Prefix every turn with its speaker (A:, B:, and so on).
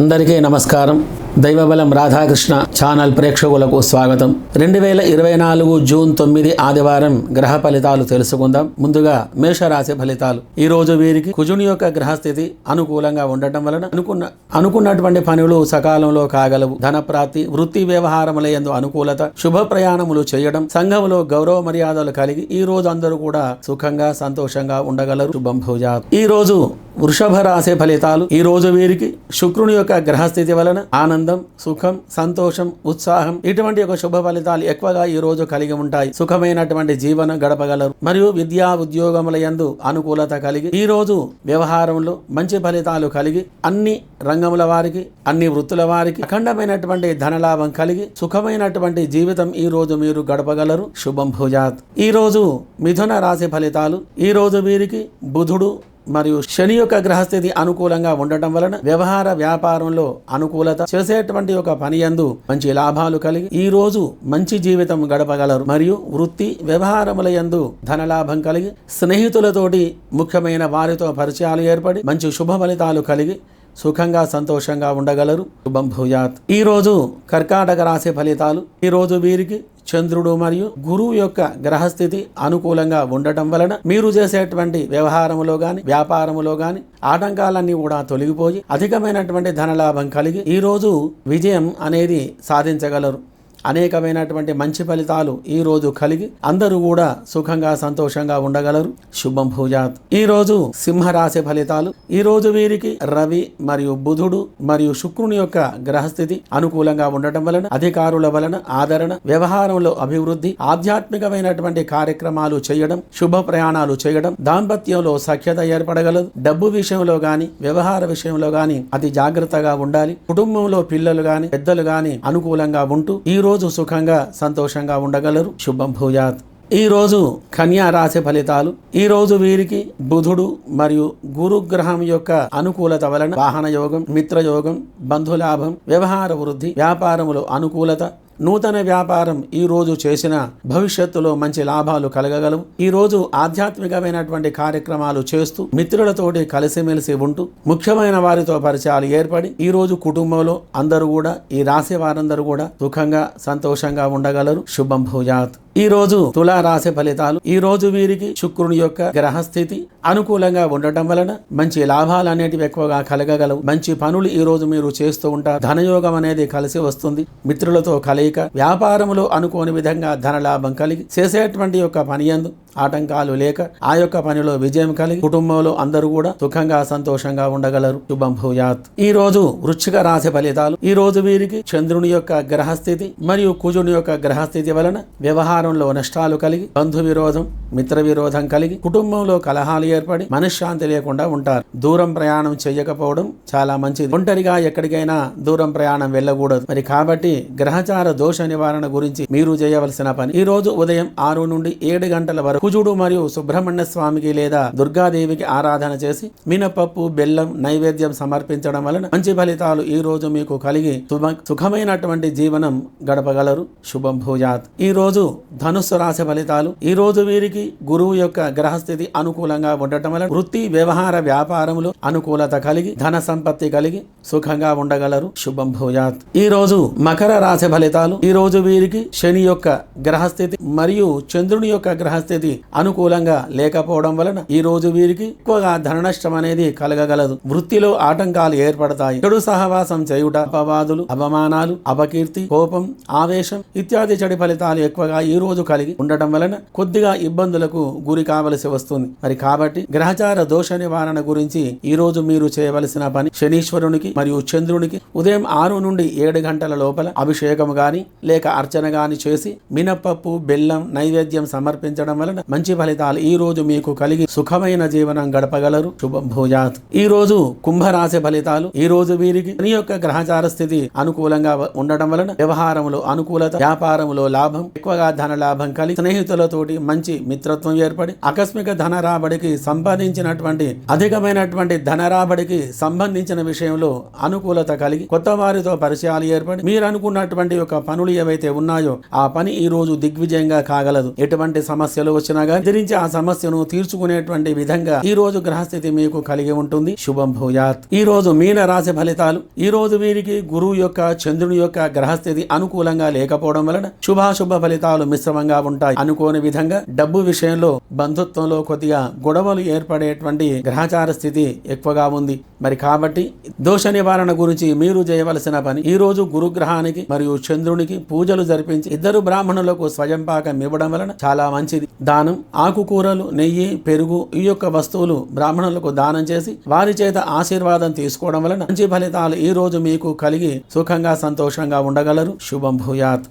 A: అందరికీ నమస్కారం. దైవబలం రాధాకృష్ణ ఛానల్ ప్రేక్షకులకు స్వాగతం. రెండు వేల ఇరవై నాలుగు జూన్ తొమ్మిది ఆదివారం గ్రహ ఫలితాలు తెలుసుకుందాం. ముందుగా మేషరాశి ఫలితాలు. ఈ రోజు వీరికి కుజుని యొక్క గ్రహస్థితి అనుకూలంగా ఉండటం వలన అనుకున్న అనుకున్నటువంటి పనులు సకాలంలో కాగలవు. ధనప్రాప్తి వృత్తి వ్యవహారముల యందు అనుకూలత శుభ ప్రయాణములు చేయడం సంఘములో గౌరవ మర్యాదలు కలిగి ఈ రోజు అందరూ కూడా సుఖంగా సంతోషంగా ఉండగలరు. శుభం భూజాత్. ఈ రోజు వృషభ రాశి ఫలితాలు. ఈ రోజు వీరికి శుక్రుని యొక్క గ్రహస్థితి వలన ఆనందం సుఖం సంతోషం ఉత్సాహం ఇటువంటి ఒక శుభ ఫలితాలు ఎక్కువగా ఈ రోజు కలిగి ఉంటాయి. సుఖమైనటువంటి జీవనం గడపగలరు. మరియు విద్యా ఉద్యోగముల యందు అనుకూలత కలిగి ఈ రోజు వ్యవహారంలో మంచి ఫలితాలు కలిగి అన్ని రంగముల వారికి అన్ని వృత్తుల వారికి అఖండమైనటువంటి ధనలాభం కలిగి సుఖమైనటువంటి జీవితం ఈ రోజు మీరు గడపగలరు. శుభం భుజాత్. ఈ రోజు మిథున రాశి ఫలితాలు. ఈ రోజు వీరికి బుధుడు మరియు శని యొక్క గ్రహస్థితి అనుకూలంగా ఉండటం వలన వ్యవహార వ్యాపారంలో అనుకూలత చేసేటువంటి ఒక పని యందు మంచి లాభాలు కలిగి ఈ రోజు మంచి జీవితం గడపగలరు మరియు వృత్తి వ్యవహారముల యందు ధనలాభం కలిగి స్నేహితులతోటి ముఖ్యమైన వారితో పరిచయాలు ఏర్పడి మంచి శుభ ఫలితాలు కలిగి సుఖంగా సంతోషంగా ఉండగలరు. శుభం భూయాత్. ఈరోజు కర్కాటక రాశి ఫలితాలు ఈరోజు వీరికి చంద్రుడు మరియు గురువు యొక్క గ్రహస్థితి అనుకూలంగా ఉండటం వలన మీరు చేసేటువంటి వ్యవహారములో గాని వ్యాపారములో గాని ఆటంకాలన్నీ కూడా తొలగిపోయి అధికమైనటువంటి ధనలాభం కలిగి ఈరోజు విజయం అనేది సాధించగలరు. అనేకమైనటువంటి మంచి ఫలితాలు ఈ రోజు కలిగి అందరూ కూడా సుఖంగా సంతోషంగా ఉండగలరు. శుభం భూజాత్. ఈ రోజు సింహరాశి ఫలితాలు. ఈ రోజు వీరికి రవి మరియు బుధుడు మరియు శుక్రుని యొక్క గ్రహస్థితి అనుకూలంగా ఉండటం వలన అధికారుల వలన ఆదరణ వ్యవహారంలో అభివృద్ధి ఆధ్యాత్మికమైనటువంటి కార్యక్రమాలు చేయడం శుభ ప్రయాణాలు చేయడం దాంపత్యంలో సఖ్యత ఏర్పడగలదు. డబ్బు విషయంలో గాని వ్యవహార విషయంలో గాని అతి జాగ్రత్తగా ఉండాలి. కుటుంబంలో పిల్లలు గాని పెద్దలు గాని అనుకూలంగా ఉంటూ ఈ రోజు సుఖంగా సంతోషంగా ఉండగలరు. శుభం భూయాత్ ఈ రోజు కన్యా రాశి ఫలితాలు. ఈ రోజు వీరికి బుధుడు మరియు గురుగ్రహం యొక్క అనుకూలత వలన వాహన యోగం మిత్రయోగం బంధులాభం వ్యవహార వృద్ధి వ్యాపారములో అనుకూలత నూతన వ్యాపారం ఈ రోజు చేసిన భవిష్యత్తులో మంచి లాభాలు కలగగలవు. ఈ రోజు ఆధ్యాత్మికమైనటువంటి కార్యక్రమాలు చేస్తూ మిత్రులతోటి కలిసిమెలిసి ఉంటూ ముఖ్యమైన వారితో పరిచయాలు ఏర్పడి ఈ రోజు కుటుంబంలో అందరూ కూడా ఈ రాశి వారందరూ కూడా సుఖంగా సంతోషంగా ఉండగలరు. శుభం భూజాత్ ఈ రోజు తులా రాశి ఫలితాలు ఈ రోజు వీరికి శుక్రుని యొక్క గ్రహస్థితి అనుకూలంగా ఉండటం వలన మంచి లాభాలు అనేటివి ఎక్కువగా కలగగలవు. మంచి పనులు ఈ రోజు మీరు చేస్తూ ఉంటారు. ధనయోగం అనేది కలిసి వస్తుంది. మిత్రులతో కలయిక వ్యాపారములో అనుకోని విధంగా ధనలాభం కలిగి చేసేటువంటి యొక్క పని ఆటంకాలు లేక ఆ యొక్క పనిలో విజయం కలిగి కుటుంబంలో అందరూ కూడా సుఖంగా సంతోషంగా ఉండగలరు. శుభం భూయాత్. ఈ రోజు వృశ్చిక రాశి ఫలితాలు. ఈ రోజు వీరికి చంద్రుని యొక్క గ్రహస్థితి మరియు కుజుని యొక్క గ్రహస్థితి వలన వ్యవహారంలో నష్టాలు కలిగి బంధు విరోధం మిత్ర విరోధం కలిగి కుటుంబంలో కలహాలు ఏర్పడి మనశ్శాంతి లేకుండా ఉంటారు. దూరం ప్రయాణం చేయకపోవడం చాలా మంచిది. ఒంటరిగా ఎక్కడికైనా దూరం ప్రయాణం వెళ్ళకూడదు. మరి కాబట్టి గ్రహచార దోష నివారణ గురించి మీరు చేయవలసిన పని. ఈ రోజు ఉదయం ఆరు నుండి ఏడు గంటల వరకు కుజుడు మరియు సుబ్రహ్మణ్య స్వామికి లేదా దుర్గాదేవికి ఆరాధన చేసి మినపప్పు బెల్లం నైవేద్యం సమర్పించడం వలన మంచి ఫలితాలు ఈ రోజు మీకు కలిగి సుఖమైనటువంటి జీవనం గడపగలరు. శుభం భూజాత్ ఈ రోజు ధనుస్సు రాశి ఫలితాలు. ఈ రోజు వీరికి గురువు యొక్క గ్రహస్థితి అనుకూలంగా ఉండటం వలన వృత్తి వ్యవహార వ్యాపారములు అనుకూలత కలిగి ధన సంపత్తి కలిగి సుఖంగా ఉండగలరు. శుభం భూజాత్ ఈ రోజు మకర రాశి ఫలితాలు. ఈ రోజు వీరికి శని యొక్క గ్రహస్థితి మరియు చంద్రుని యొక్క గ్రహస్థితి అనుకూలంగా లేకపోవడం వలన ఈ రోజు వీరికి ఎక్కువగా ధన నష్టం అనేది కలగగలదు. వృత్తిలో ఆటంకాలు ఏర్పడతాయి. చెడు సహవాసం చేయుట అపవాదులు అవమానాలు అపకీర్తి కోపం ఆవేశం ఇత్యాది చెడు ఫలితాలు ఎక్కువగా ఈ రోజు కలిగి ఉండటం వలన కొద్దిగా ఇబ్బందులకు గురి కావలసి వస్తుంది. మరి కాబట్టి గ్రహచార దోష నివారణ గురించి ఈ రోజు మీరు చేయవలసిన పని శనీశ్వరునికి మరియు చంద్రునికి ఉదయం ఆరు నుండి ఏడు గంటల లోపల అభిషేకం గాని లేక అర్చన గాని చేసి మినపప్పు బెల్లం నైవేద్యం సమర్పించడం వలన మంచి ఫలితాలు ఈ రోజు మీకు కలిగి సుఖమైన జీవనం గడపగలరు. శుభం భూజాత్. ఈ రోజు కుంభరాశి ఫలితాలు ఈ రోజు వీరికి శని యొక్క గ్రహచార స్థితి అనుకూలంగా ఉండడం వలన వ్యవహారంలో అనుకూలత వ్యాపారంలో లాభం ఎక్కువగా ధన లాభం కలిగి స్నేహితులతోటి మంచి మిత్రత్వం ఏర్పడి ఆకస్మిక ధన రాబడికి సంపాదించినటువంటి అధికమైనటువంటి ధన రాబడికి సంబంధించిన విషయంలో అనుకూలత కలిగి కొత్త వారితో పరిచయాలు ఏర్పడి మీరు అనుకున్నటువంటి యొక్క పనులు ఏవైతే ఉన్నాయో ఆ పని ఈ రోజు దిగ్విజయంగా కాగలదు. ఎటువంటి సమస్యలు వచ్చి వచ్చినా గానీ ఎదిరించి ఆ సమస్యను తీర్చుకునేటువంటి విధంగా ఈ రోజు గ్రహస్థితి మీకు కలిగి ఉంటుంది. శుభం భూయాత్. ఈ రోజు మీన రాశి ఫలితాలు ఈ రోజు వీరికి గురువు యొక్క చంద్రుని యొక్క గ్రహస్థితి అనుకూలంగా లేకపోవడం వలన శుభాశుభ ఫలితాలు మిశ్రమంగా ఉంటాయి. అనుకోని విధంగా డబ్బు విషయంలో బంధుత్వంలో కొద్దిగా గొడవలు ఏర్పడేటువంటి గ్రహచార స్థితి ఎక్కువగా ఉంది. మరి కాబట్టి దోష నివారణ గురించి మీరు చేయవలసిన పని ఈ రోజు గురుగ్రహానికి మరియు చంద్రునికి పూజలు జరిపించి ఇద్దరు బ్రాహ్మణులకు స్వయంపాకం ఇవ్వడం వలన చాలా మంచిది. దాని దానం ఆకుకూరలు నెయ్యి పెరుగు ఈ యొక్క వస్తువులు బ్రాహ్మణులకు దానం చేసి వారి చేత ఆశీర్వాదం తీసుకోవడం వలన మంచి ఫలితాలు ఈ రోజు మీకు కలిగి సుఖంగా సంతోషంగా ఉండగలరు. శుభం భూయాత్.